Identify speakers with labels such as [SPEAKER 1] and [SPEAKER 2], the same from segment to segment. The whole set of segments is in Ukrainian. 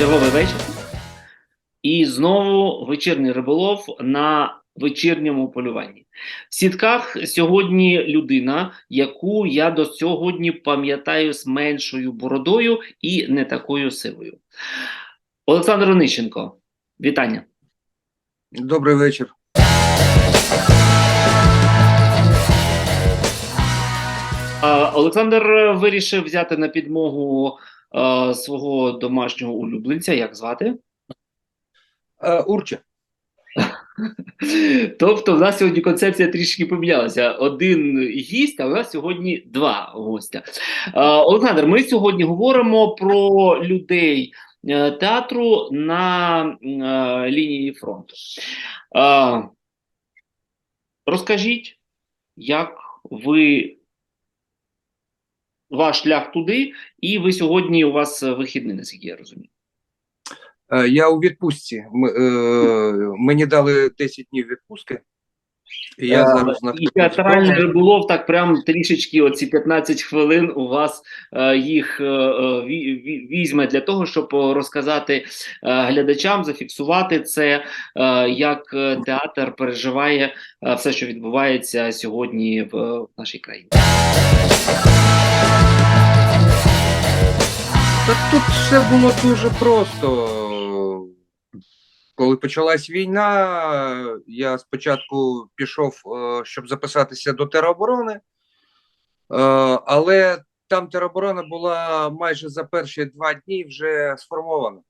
[SPEAKER 1] черговий вечір. І знову вечірній риболов на вечірньому полюванні. В сітках сьогодні людина, яку я до сьогодні пам'ятаю з меншою бородою і не такою сивою. Олександр Онищенко, вітання.
[SPEAKER 2] Добрий вечір.
[SPEAKER 1] Олександр вирішив взяти на підмогу а, свого домашнього улюбленця. Як звати?
[SPEAKER 2] Е, Урча.
[SPEAKER 1] Тобто, в нас сьогодні концепція трішки помінялася. Один гість, а у нас сьогодні два гостя. Е, Олександр, ми сьогодні говоримо про людей е, театру на е, лінії фронту. Е, розкажіть, як ви ваш шлях туди, і ви сьогодні у вас вихідний, наскільки я розумію.
[SPEAKER 2] Е, Я у відпустці. Е, Мені дали 10 днів відпустки. І я
[SPEAKER 1] Е,
[SPEAKER 2] зараз
[SPEAKER 1] І театральний риболов так прям трішечки оці 15 хвилин у вас е, їх е, ві- ві- візьме для того, щоб розказати глядачам, зафіксувати це, як театр переживає все, що відбувається сьогодні в, нашій країні.
[SPEAKER 2] Та тут все було дуже просто. Коли почалась війна, я спочатку пішов, е, щоб записатися до тероборони, е, але там тероборона була майже за перші два дні вже сформована.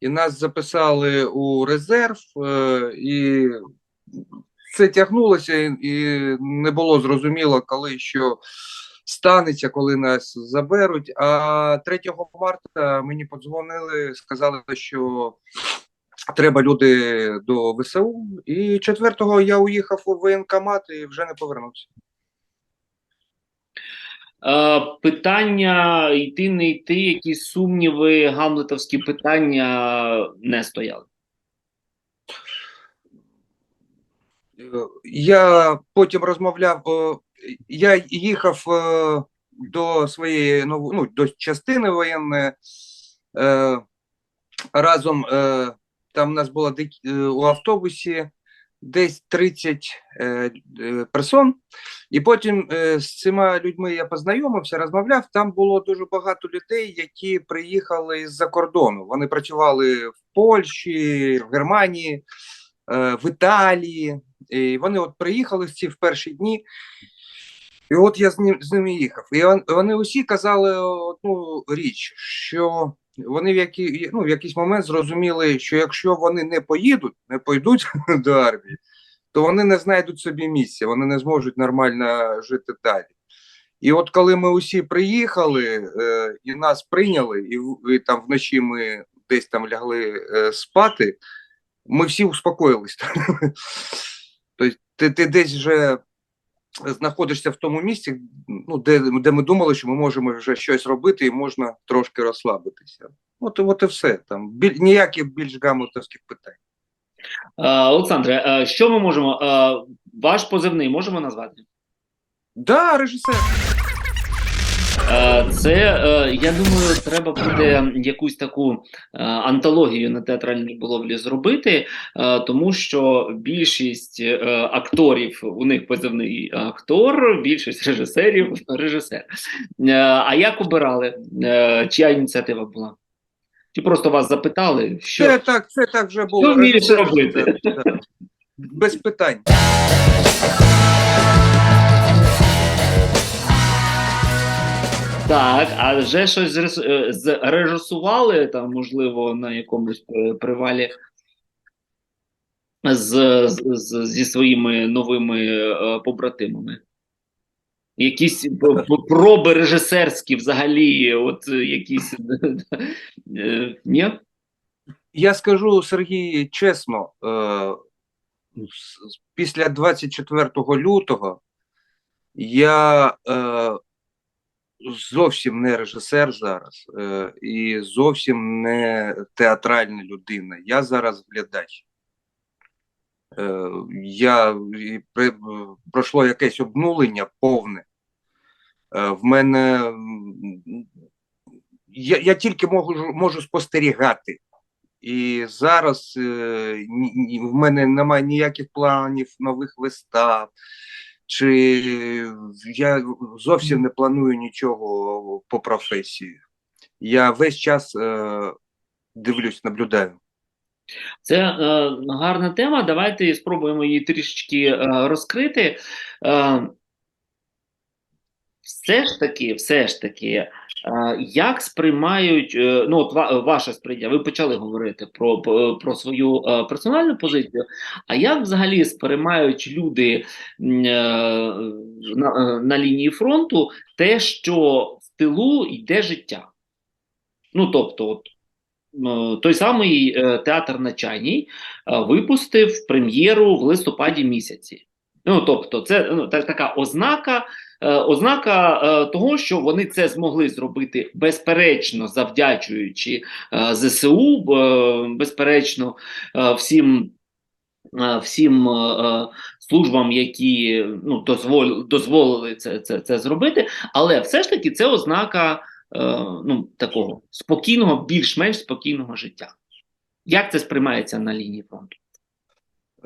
[SPEAKER 2] І нас записали у резерв, е, і це тягнулося, і, і не було зрозуміло, коли що станеться, коли нас заберуть. А 3 марта мені подзвонили, сказали, що треба люди до ВСУ. І 4-го я уїхав у воєнкомат і вже не повернувся.
[SPEAKER 1] Е, питання йти, не йти, якісь сумніви, гамлетовські питання не стояли.
[SPEAKER 2] Я потім розмовляв, я їхав е, до своєї ну, до частини воєнної е, разом. Там у нас було е, у автобусі десь 30 е, е, персон. І потім з цими людьми я познайомився, розмовляв. Там було дуже багато людей, які приїхали з-за кордону. Вони працювали в Польщі, в Германії, в Італії. І вони от приїхали ці в перші дні. І от я з, ним, з ними їхав. І вони усі казали одну річ, що вони в, які, ну, в якийсь момент зрозуміли, що якщо вони не поїдуть, не пойдуть до армії, то вони не знайдуть собі місця, вони не зможуть нормально жити далі. І от коли ми усі приїхали е, і нас прийняли, і, і там вночі ми десь там лягли е, спати, ми всі успокоїлись. Тобто ти, ти десь вже знаходишся в тому місці, ну, де, де ми думали, що ми можемо вже щось робити і можна трошки розслабитися. От, от і все. Там біль, ніяких більш гамлетовських питань.
[SPEAKER 1] Е, Олександре, е, що ми можемо? е, Ваш позивний можемо назвати?
[SPEAKER 2] Да, режисер.
[SPEAKER 1] Е, Це, е, я думаю, треба буде якусь таку е, антологію на театральній буловлі зробити, тому що більшість акторів у них позивний актор, більшість режисерів режисер. А як обирали? Чия ініціатива була? Чи просто вас запитали, що
[SPEAKER 2] Це так, це так вже було.
[SPEAKER 1] Що вмієш робити?
[SPEAKER 2] Без питань.
[SPEAKER 1] Так, а вже щось зрес- е, зрежисували там, можливо, на якомусь е, привалі з, з, зі своїми новими е, побратимами? Якісь проби режисерські взагалі, от е, якісь ні?
[SPEAKER 2] Я скажу Сергій чесно, е, після 24 лютого я е, зовсім не режисер зараз е, і зовсім не театральна людина. Я зараз глядач. Е, я, при- пройшло якесь обнулення повне. Е, в мене я, я тільки можу, можу спостерігати. І зараз е, ні, в мене немає ніяких планів нових вистав, чи я зовсім не планую нічого по професії. Я весь час е, дивлюсь, наблюдаю.
[SPEAKER 1] Це е, гарна тема. Давайте спробуємо її трішечки е, розкрити. Е, все ж таки, все ж таки, е, як сприймають, е, ну, от ва- ваше сприйняття, ви почали говорити про, про, про свою е, персональну позицію, а як взагалі сприймають люди е, на, е, на лінії фронту те, що в тилу йде життя? Ну, тобто, от, е, той самий е, театр на Чайній е, випустив прем'єру в листопаді місяці. Ну, тобто, це ну, та- така ознака, е, ознака е, того, що вони це змогли зробити безперечно, завдячуючи е, ЗСУ, безперечно, всім. Всім службам, які ну, дозволь, дозволили це, це, це зробити, але все ж таки це ознака ну, такого спокійного, більш-менш спокійного життя. Як це сприймається на лінії фронту?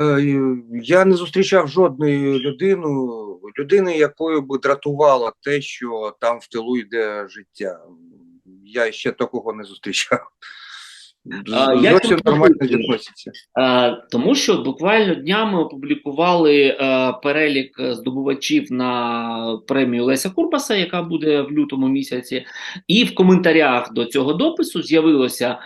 [SPEAKER 2] Е, Я не зустрічав жодної людину, людини, якою би дратувало те, що там в тилу йде життя. Я ще такого не зустрічав.
[SPEAKER 1] А,
[SPEAKER 2] Зовсім нормально
[SPEAKER 1] думаєте?
[SPEAKER 2] відносяться.
[SPEAKER 1] Е, тому що буквально днями опублікували е, перелік здобувачів на премію Леся Курбаса, яка буде в лютому місяці, і в коментарях до цього допису з'явилося,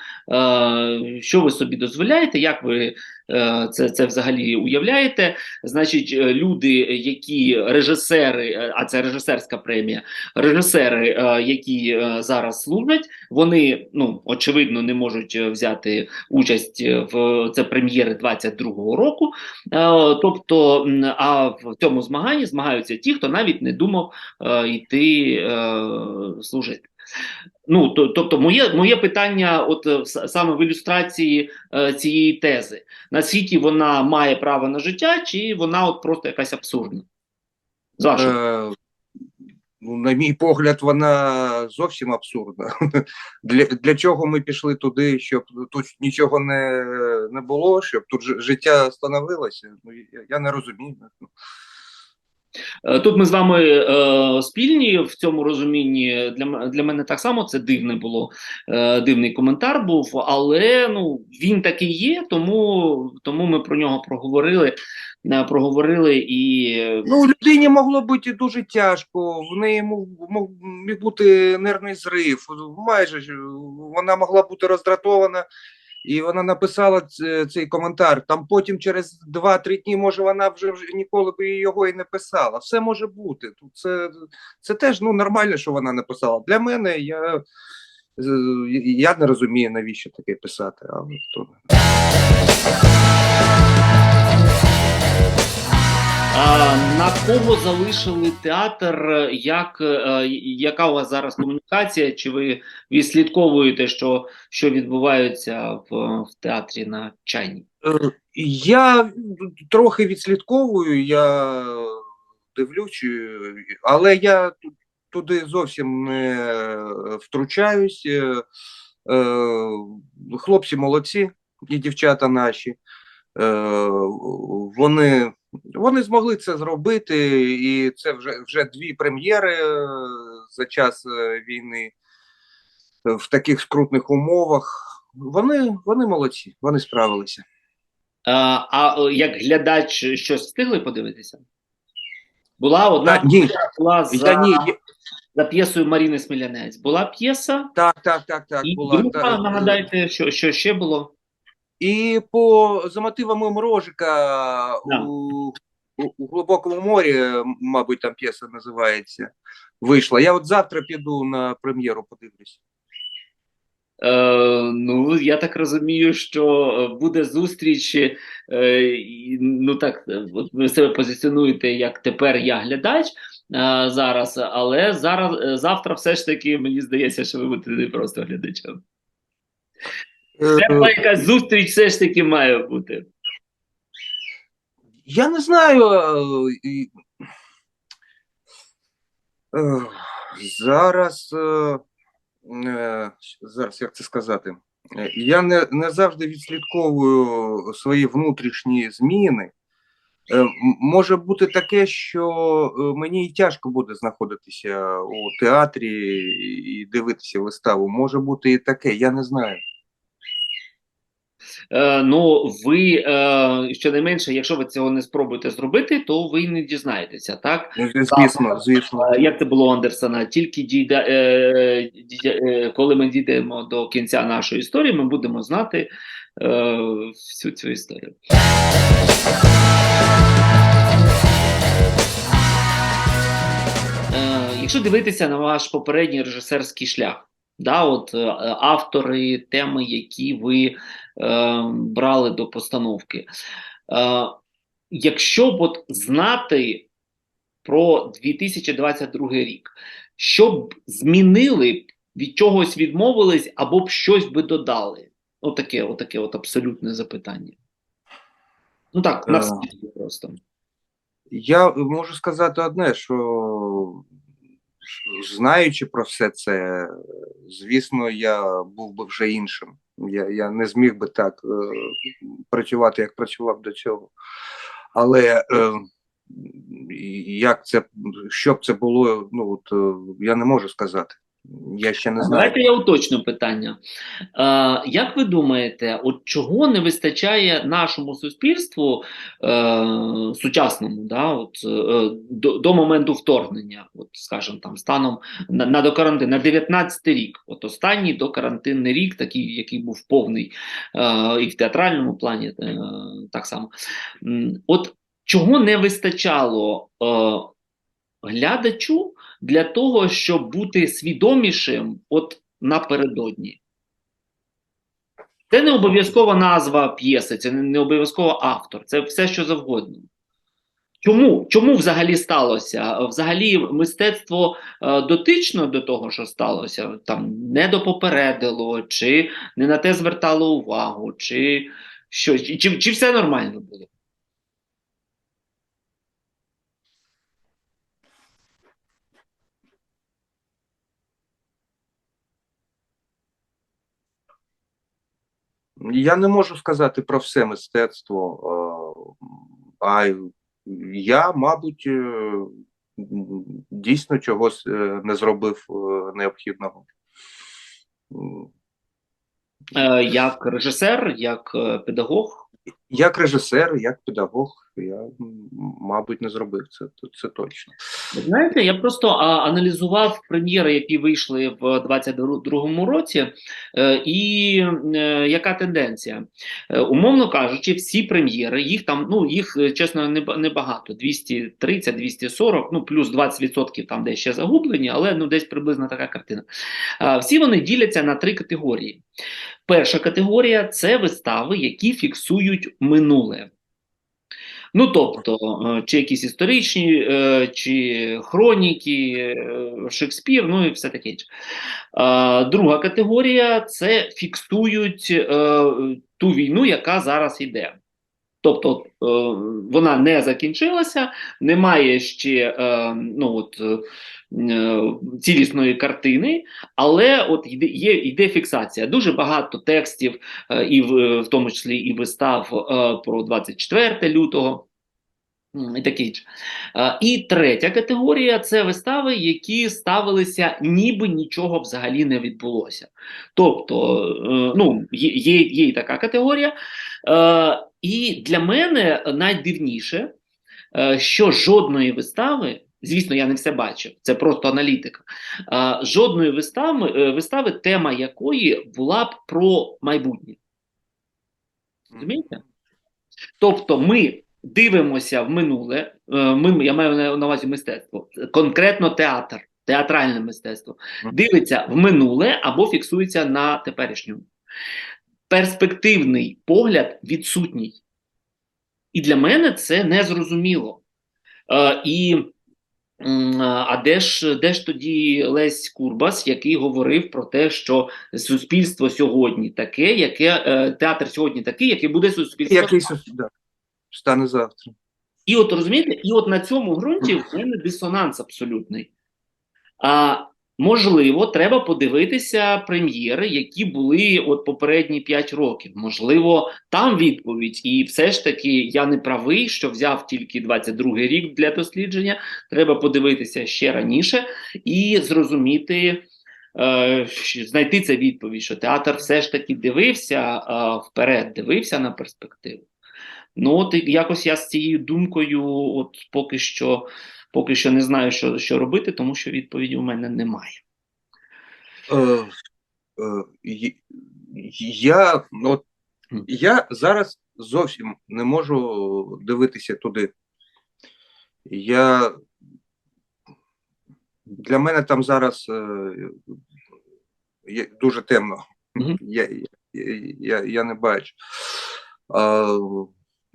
[SPEAKER 1] що ви собі дозволяєте, як ви е, це, це взагалі уявляєте. Значить, е, люди, які режисери, е, а це режисерська премія, режисери, е, які е, зараз служать, вони ну очевидно не можуть е, взяти участь е, в це прем'єри 22-го року. Е, тобто, а в цьому змаганні змагаються ті, хто навіть не думав е, йти е, служити. Ну, то, тобто, моє, моє питання, от е, саме в ілюстрації е, цієї тези, наскільки вона має право на життя, чи вона от просто якась абсурдна?
[SPEAKER 2] Е, ну, на мій погляд, вона зовсім абсурдна. Для, для чого ми пішли туди, щоб тут нічого не, не було, щоб тут життя становилося? Ну, я, я не розумію.
[SPEAKER 1] Е, Тут ми з вами е, спільні в цьому розумінні. Для, для мене так само це дивне було, е, дивний коментар був, але ну, він такий є, тому, тому ми про нього проговорили. е, Проговорили і
[SPEAKER 2] Ну, людині могло бути дуже тяжко, в неї міг бути нервний зрив. Майже вона могла бути роздратована, і вона написала цей коментар. Там потім через 2-3 дні, може, вона вже, ніколи б його і не писала. Все може бути. Це, це теж ну, нормально, що вона написала. Для мене я, я не розумію, навіщо таке писати. Але то...
[SPEAKER 1] На кого залишили театр? Як, е, яка у вас зараз комунікація? Чи ви відслідковуєте, що, що відбувається в, в театрі на чайні?
[SPEAKER 2] Е, Я трохи відслідковую, я дивлюсь, але я туди зовсім не втручаюсь. Е, Хлопці молодці і дівчата наші. Вони, вони змогли це зробити, і це вже, вже дві прем'єри е, за час е, війни е, в таких скрутних умовах. Вони, вони молодці, вони справилися.
[SPEAKER 1] А, а як глядач щось встигли подивитися? Була одна
[SPEAKER 2] Та, ні,
[SPEAKER 1] була за,
[SPEAKER 2] я, ні,
[SPEAKER 1] за п'єсою Маріни Смілянець. Була п'єса,
[SPEAKER 2] Так, так, так, так.
[SPEAKER 1] і
[SPEAKER 2] була.
[SPEAKER 1] друга,
[SPEAKER 2] та-
[SPEAKER 1] нагадайте, що, що ще було?
[SPEAKER 2] І по за мотивами Мрожика
[SPEAKER 1] Да.
[SPEAKER 2] у, у, у глибокому морі, мабуть, там п'єса називається. Вийшла. Я от завтра піду на прем'єру, подивлюсь.
[SPEAKER 1] Е, ну, я так розумію, що буде зустріч. Е, ну так, от ви себе позиціонуєте як тепер я глядач е, зараз, але зараз е, завтра все ж таки мені здається, що ви будете не просто глядачем.
[SPEAKER 2] Е,
[SPEAKER 1] Треба якась зустріч все ж таки має бути.
[SPEAKER 2] Я не знаю. е, е, Зараз е, е, зараз як це сказати? Е, Я не, не завжди відслідковую свої внутрішні зміни. Е, Може бути таке, що е, мені і тяжко буде знаходитися у театрі і дивитися виставу. Може бути і таке, я не знаю.
[SPEAKER 1] Е, ну, ви е, щонайменше, якщо ви цього не спробуєте зробити, то ви не дізнаєтеся, так?
[SPEAKER 2] Звісно, звісно.
[SPEAKER 1] Е, Як це було у Андерсона? Тільки дійде, е, дійде, коли ми дійдемо до кінця нашої історії, ми будемо знати е, всю цю історію. Якщо дивитися на ваш попередній режисерський шлях, да, от, автори, теми, які ви брали до постановки, е, якщо б от знати про 2022 рік, що б змінили, від чогось відмовились, або б щось би додали? Отаке, отаке от абсолютне запитання. Ну так, на
[SPEAKER 2] Е.
[SPEAKER 1] всі просто.
[SPEAKER 2] Я можу сказати одне, що знаючи про все це, звісно, я був би вже іншим. Я, я не зміг би так е, працювати, як працював до цього. Але е, як це, що б це було, ну от е, я не можу сказати. Я ще не знаю.
[SPEAKER 1] Давайте я уточню питання. Е, як ви думаєте, от чого не вистачає нашому суспільству е, сучасному, да, от, е, до, до моменту вторгнення, от, скажімо, там, станом на, на до карантину, на 19 рік, от останній докарантинний рік, такий, який був повний е, і в театральному плані е, так само. От чого не вистачало е, глядачу для того, щоб бути свідомішим от напередодні. Це не обов'язкова назва п'єси, це не, обов'язково автор, це все, що завгодно. Чому? Чому взагалі сталося? Взагалі, мистецтво е, дотично до того, що сталося, там не допопередило, чи не на те звертало увагу, чи що, чи, чи все нормально було?
[SPEAKER 2] Я не можу сказати про все мистецтво, е, а я, мабуть, е, дійсно чогось е, не зробив необхідного.
[SPEAKER 1] Як режисер, як педагог?
[SPEAKER 2] Як режисер, як педагог, я, мабуть, не зробив це, це точно.
[SPEAKER 1] Знаєте, я просто аналізував прем'єри, які вийшли в 22-му році, е, і е, яка тенденція? Е, умовно кажучи, всі прем'єри, їх там, ну їх чесно не ба- небагато, 230, 240, ну плюс 20% там де ще загублені, але ну десь приблизно така картина. Всі вони діляться на три категорії. Перша категорія це вистави, які фіксують минуле. Ну, тобто, е, чи якісь історичні, е, чи хроніки, е, Шекспір, ну і все таке. інше. Друга категорія це фіксують ту війну, яка зараз йде. Тобто вона не закінчилася, немає ще ну, от, цілісної картини, але от йде, є, йде фіксація. Дуже багато текстів, е, і в, в тому числі і вистав е, про 24 лютого. І таке. Е, І третя категорія це вистави, які ставилися, ніби нічого взагалі не відбулося. Тобто, е, ну, є, є, і така категорія. Е, І для мене найдивніше, е, що жодної вистави, звісно, я не все бачив, це просто аналітика. е, Жодної вистави, е, вистави, тема якої була б про майбутнє. Розумієте? Тобто ми дивимося в минуле, е, ми, я маю на увазі мистецтво, конкретно театр, театральне мистецтво, дивиться в минуле або фіксується на теперішньому. Перспективний погляд відсутній. І для мене це незрозуміло. Е, і а де ж, де ж тоді Лесь Курбас, який говорив про те, що суспільство сьогодні таке, яке е, театр сьогодні такий, який буде суспільство.
[SPEAKER 2] Який да, стане завтра.
[SPEAKER 1] І от розумієте, і от на цьому ґрунті в мене дисонанс абсолютний. А Можливо, треба подивитися прем'єри, які були от попередні 5 років. Можливо, там відповідь, і все ж таки я не правий, що взяв тільки 22-й рік для дослідження. Треба подивитися ще раніше і зрозуміти, е, знайти це відповідь, що театр все ж таки дивився е, вперед, дивився на перспективу. Ну, от якось я з цією думкою, от поки що, поки що не знаю, що, що робити, тому що відповіді у мене немає.
[SPEAKER 2] Е, е, я, от, я зараз зовсім не можу дивитися туди. Я, для мене там зараз е, дуже темно.
[SPEAKER 1] Мгм.
[SPEAKER 2] Я, я, я, я не бачу. А,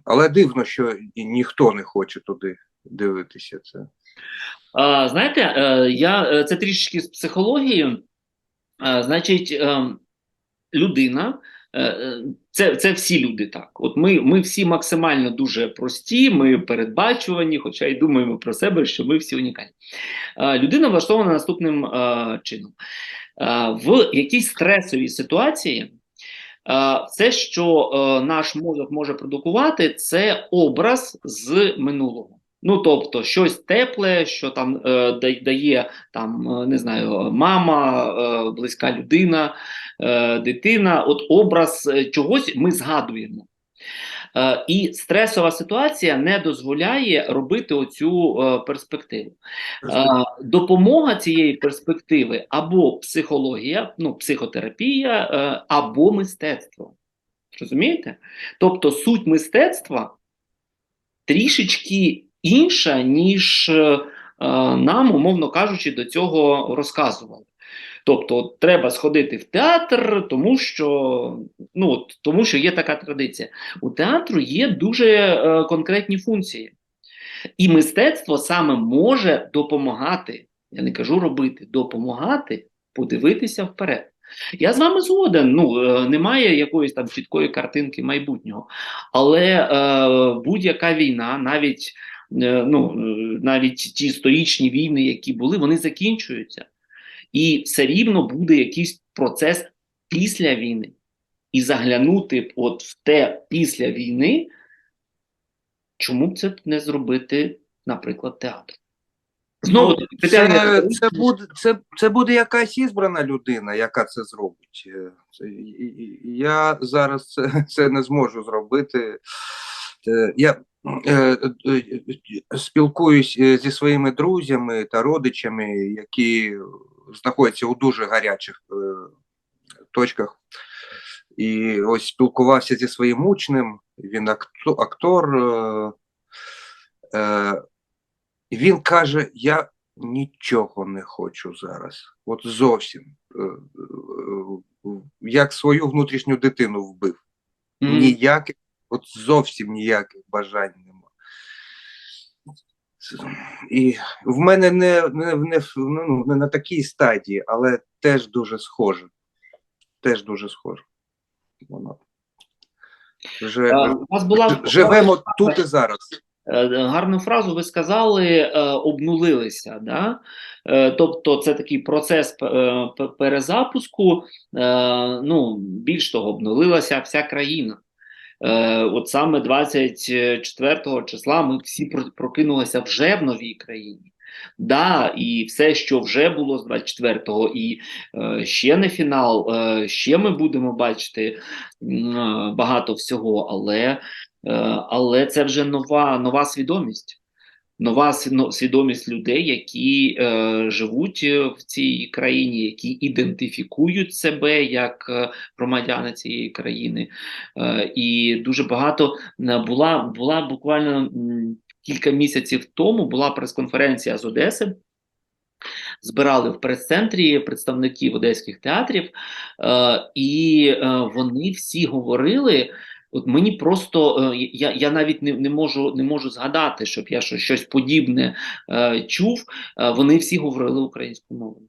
[SPEAKER 2] але дивно, що ніхто не хоче туди дивитися. Це.
[SPEAKER 1] А, знаєте, е, я е, це трішечки з психології. А, значить, е, людина. е, е, Це, це всі люди так. От ми, ми всі максимально дуже прості, ми передбачувані, хоча й думаємо про себе, що ми всі унікальні. Людина влаштована наступним чином. В якійсь стресовій ситуації все, що наш мозок може продукувати, це образ з минулого. Ну, тобто, щось тепле, що там е, дає там, е, не знаю, мама, е, близька людина, е, дитина. От образ е, чогось ми згадуємо. Е, і стресова ситуація не дозволяє робити оцю е, перспективу. Е, допомога цієї перспективи або психологія, ну, психотерапія, е, або мистецтво. Розумієте? Тобто суть мистецтва трішечки інша, ніж е, е, нам, умовно кажучи, до цього розказували. Тобто, треба сходити в театр, тому що, ну, тому що є така традиція. У театру є дуже е, конкретні функції. І мистецтво саме може допомагати, я не кажу робити, допомагати подивитися вперед. Я з вами згоден. Ну немає якоїсь там чіткої картинки майбутнього, але е, будь-яка війна, навіть ну е, навіть ті стоїчні війни, які були, вони закінчуються, і все рівно буде якийсь процес після війни. І заглянути от в те після війни, чому б це не зробити, наприклад, театр? Знову
[SPEAKER 2] Ну. Це, це, буде, це, це буде якась ізбрана людина, яка це зробить. Е, я зараз це, це не зможу зробити. Е, Я е, е, спілкуюсь е, зі своїми друзями та родичами, які знаходяться у дуже гарячих е, точках. І ось спілкувався зі своїм учнем, він актор. е, е, він каже: Я нічого не хочу зараз. От зовсім. Е, е, е, Як свою внутрішню дитину вбив. Ніяких, от зовсім ніяких бажань нема. І в мене не, не, не, ну, не на такій стадії, але теж дуже схоже. Теж дуже схоже. Воно. Вже,
[SPEAKER 1] е, У вас була
[SPEAKER 2] живемо тут і зараз.
[SPEAKER 1] Е, Гарну фразу ви сказали, е, обнулилися. Да? Е, Тобто це такий процес е, перезапуску. Е, Ну, більш того, обнулилася вся країна. Е, От саме 24 числа ми всі прокинулися вже в новій країні. Да, і все, що вже було з 24-го, і е, ще не фінал, е, ще ми будемо бачити е, багато всього, але Е, але це вже нова, нова свідомість. Нова ну, свідомість людей, які е, живуть е, в цій країні, які ідентифікують себе як е, громадяни цієї країни. Е, і дуже багато була, була буквально кілька місяців тому була прес-конференція з Одеси. Збирали в прес-центрі представників одеських театрів, е, і е, вони всі говорили. От мені просто е, я, я навіть не, не можу не можу згадати, щоб я щось, подібне е, чув. Е, вони всі говорили українською мовою.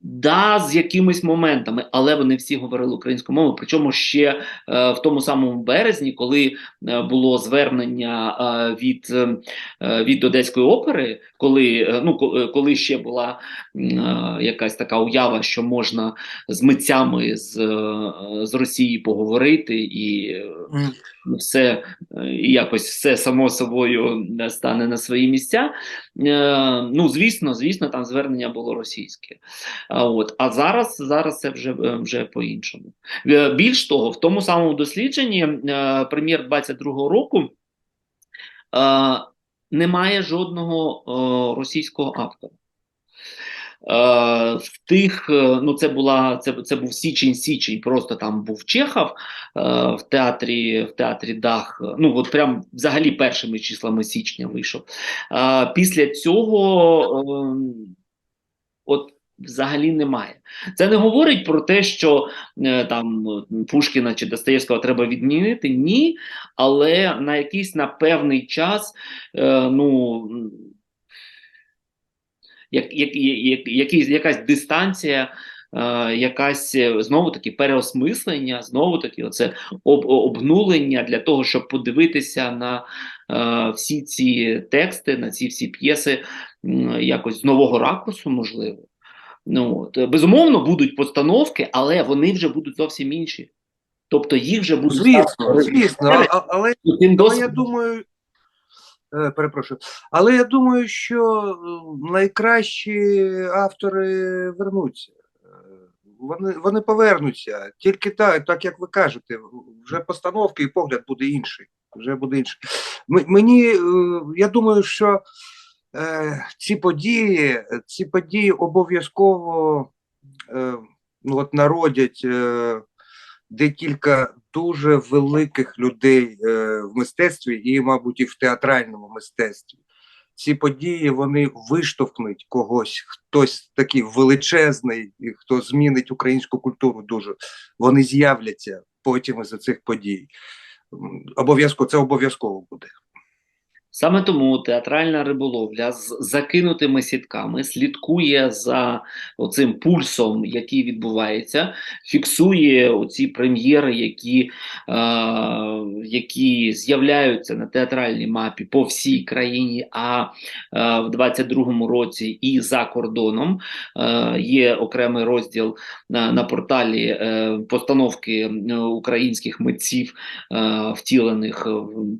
[SPEAKER 1] Да, з якимись моментами, але вони всі говорили українською мовою. Причому ще е, в тому самому березні, коли е, було звернення е, від, е, від Одеської опери, коли, е, ну, е, коли ще була е, якась така уява, що можна з митцями з, е, з Росії поговорити і е. Все е, якось все само собою е, стане на свої місця. Е, Ну, звісно, звісно, там звернення було російське. От а зараз, зараз це вже, вже по-іншому. Більш того, в тому самому дослідженні прем'єр 22-го року немає жодного російського автора. Е, в тих, е, ну це була це, це був січень-січень, просто там був Чехов е, в театрі, в театрі Дах. Ну от прям взагалі першими числами січня вийшов. Після цього е, от взагалі немає. Це не говорить про те, що там Пушкіна чи Достоєвського треба відмінити. Ні, але на якийсь на певний час, ну. Як, як, як, якийсь- якась дистанція, е, якась е, знову таки переосмислення, знову таки, оце об, обнулення для того, щоб подивитися на е, всі ці тексти, на ці всі п'єси якось з нового ракурсу, можливо. Ну, от, е, безумовно, будуть постановки, але вони вже будуть зовсім інші. Тобто їх вже будуть
[SPEAKER 2] Звісно, звісно,
[SPEAKER 1] режисери
[SPEAKER 2] а- але Але я думаю, перепрошую, але я думаю, що е, найкращі автори вернуться. Е, Вони, вони повернуться. Тільки так, так як ви кажете, вже постановки і погляд буде інший. Вже буде інший. Мені, е, я думаю, що е, ці події, ці події обов'язково е, ну, от народять е, декілька дуже великих людей е, в мистецтві і, мабуть, і в театральному мистецтві. Ці події вони виштовхнуть когось, хтось такий величезний, і хто змінить українську культуру дуже. Вони з'являться потім із цих подій. Обов'язково це обов'язково буде.
[SPEAKER 1] Саме тому театральна риболовля з закинутими сітками слідкує за оцим пульсом, який відбувається, фіксує оці прем'єри, які, е, які з'являються на театральній мапі по всій країні. А е, в 22-му році і за кордоном е, є окремий розділ на, на порталі е, постановки е, українських митців, е, втілених е,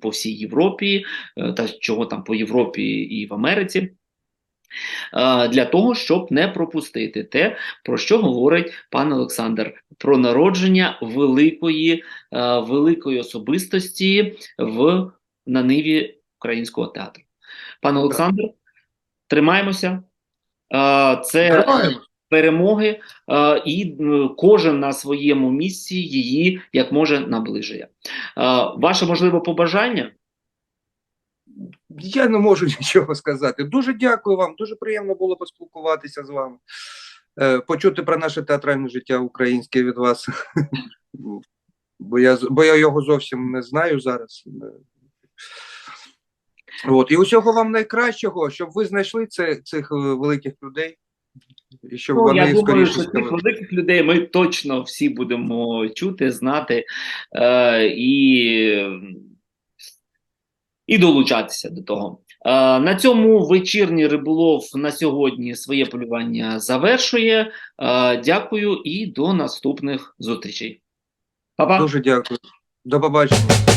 [SPEAKER 1] по всій Європі е, та чого там по Європі і в Америці. Для того, щоб не пропустити те, про що говорить пан Олександр, про народження великої, великої особистості в на ниві українського театру. Пан Олександр, тримаємося. Це перемоги, і кожен на своєму місці її як може наближує. Ваше можливо побажання?
[SPEAKER 2] Я не можу нічого сказати. Дуже дякую вам. Дуже приємно було поспілкуватися з вами, е, почути про наше театральне життя українське від вас. Бо я, бо я його зовсім не знаю зараз. От. І усього вам найкращого, щоб ви знайшли це, цих е, великих людей. І щоб
[SPEAKER 1] Ну,
[SPEAKER 2] вони
[SPEAKER 1] я думаю,
[SPEAKER 2] скоріше
[SPEAKER 1] що цих великих людей ми точно всі будемо чути, знати е, і, і долучатися до того. Е, на цьому вечірній риболов на сьогодні своє полювання завершує. Е, дякую і до наступних зустрічей. Па-па!
[SPEAKER 2] Дуже дякую. До побачення.